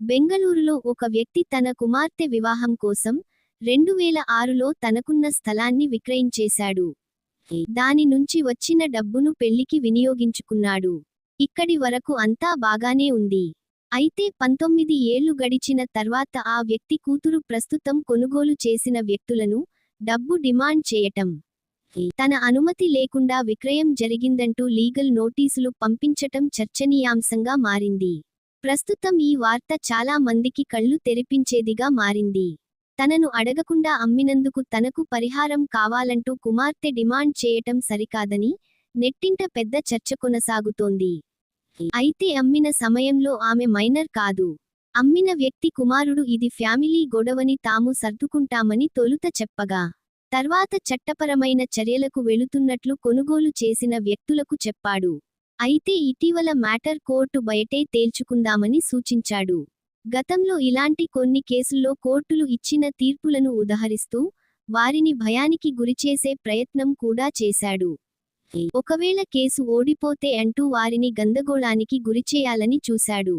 బెంగళూరులో ఒక వ్యక్తి తన కుమార్తె వివాహం కోసం రెండు వేల ఆరులో తనకున్న స్థలాన్ని విక్రయించేశాడు. దాని నుంచి వచ్చిన డబ్బును పెళ్ళికి వినియోగించుకున్నాడు. ఇక్కడి వరకు అంతా బాగానే ఉంది. అయితే పంతొమ్మిది ఏళ్ళు గడిచిన తర్వాత ఆ వ్యక్తి కూతురు ప్రస్తుతం కొనుగోలు చేసిన వ్యక్తులను డబ్బు డిమాండ్ చేయటం తన అనుమతి లేకుండా విక్రయం జరిగిందంటూ లీగల్ నోటీసులు పంపించటం చర్చనీయాంశంగా మారింది. ప్రస్తుతం ఈ వార్త చాలా మందికి కళ్ళు తెరిపించేదిగా మారింది. తనను అడగకుండా అమ్మినందుకు తనకు పరిహారం కావాలంటూ కుమార్తె డిమాండ్ చేయటం సరికాదని నెట్టింట పెద్ద చర్చ కొనసాగుతోంది. అయితే అమ్మిన సమయంలో ఆమె మైనర్ కాదు. అమ్మిన వ్యక్తి కుమారుడు ఇది ఫ్యామిలీ గొడవని తాము సర్దుకుంటామని తొలుత చెప్పగా. తర్వాత చట్టపరమైన చర్యలకు వెళుతున్నట్లు కొనుగోలు చేసిన వ్యక్తులకు చెప్పాడు. అయితే ఇటీవల మ్యాటర్ కోర్టు బయటే తేల్చుకుందామని సూచించాడు. గతంలో ఇలాంటి కొన్ని కేసుల్లో కోర్టులు ఇచ్చిన తీర్పులను ఉదహరిస్తూ వారిని భయానికి గురిచేసే ప్రయత్నం కూడా చేశాడు. ఒకవేళ కేసు ఓడిపోతే అంటూ వారిని గందగోళానికి గురిచేయాలని చూశాడు.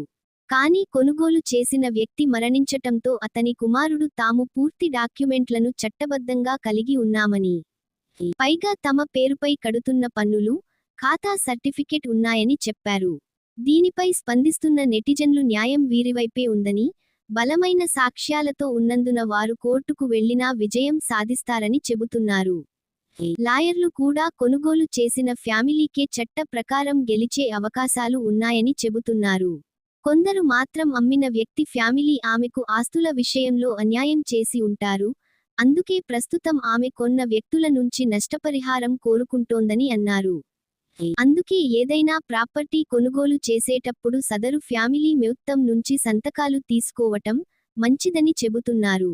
కానీ కొనుగోలు చేసిన వ్యక్తి మరణించటంతో అతని కుమారుడు తాము పూర్తి డాక్యుమెంట్లను చట్టబద్ధంగా కలిగి ఉన్నామని. పైగా తమ పేరుపై కడుతున్న పన్నులు ఖాతా సర్టిఫికెట్ ఉన్నాయని చెప్పారు. దీనిపై స్పందిస్తున్న నెటిజన్లు న్యాయం వీరివైపే ఉందని బలమైన సాక్ష్యాలతో ఉన్నందున వారు కోర్టుకు వెళ్ళినా విజయం సాధిస్తారని చెబుతున్నారు. లాయర్లు కూడా కొనుగోలు చేసిన ఫ్యామిలీకే చట్ట ప్రకారం గెలిచే అవకాశాలు ఉన్నాయని చెబుతున్నారు. కొందరు మాత్రం అమ్మిన వ్యక్తి ఫ్యామిలీ ఆమెకు ఆస్తుల విషయంలో అన్యాయం చేసి ఉంటారు అందుకే ప్రస్తుతం ఆమె కొన్న వ్యక్తుల నుంచి నష్టపరిహారం కోరుకుంటోందని అన్నారు. అందుకే ఏదైనా ప్రాపర్టీ కొనుగోలు చేసేటప్పుడు సదరు ఫ్యామిలీ మొత్తం నుంచి సంతకాలు తీసుకోవటం మంచిదని చెబుతున్నారు.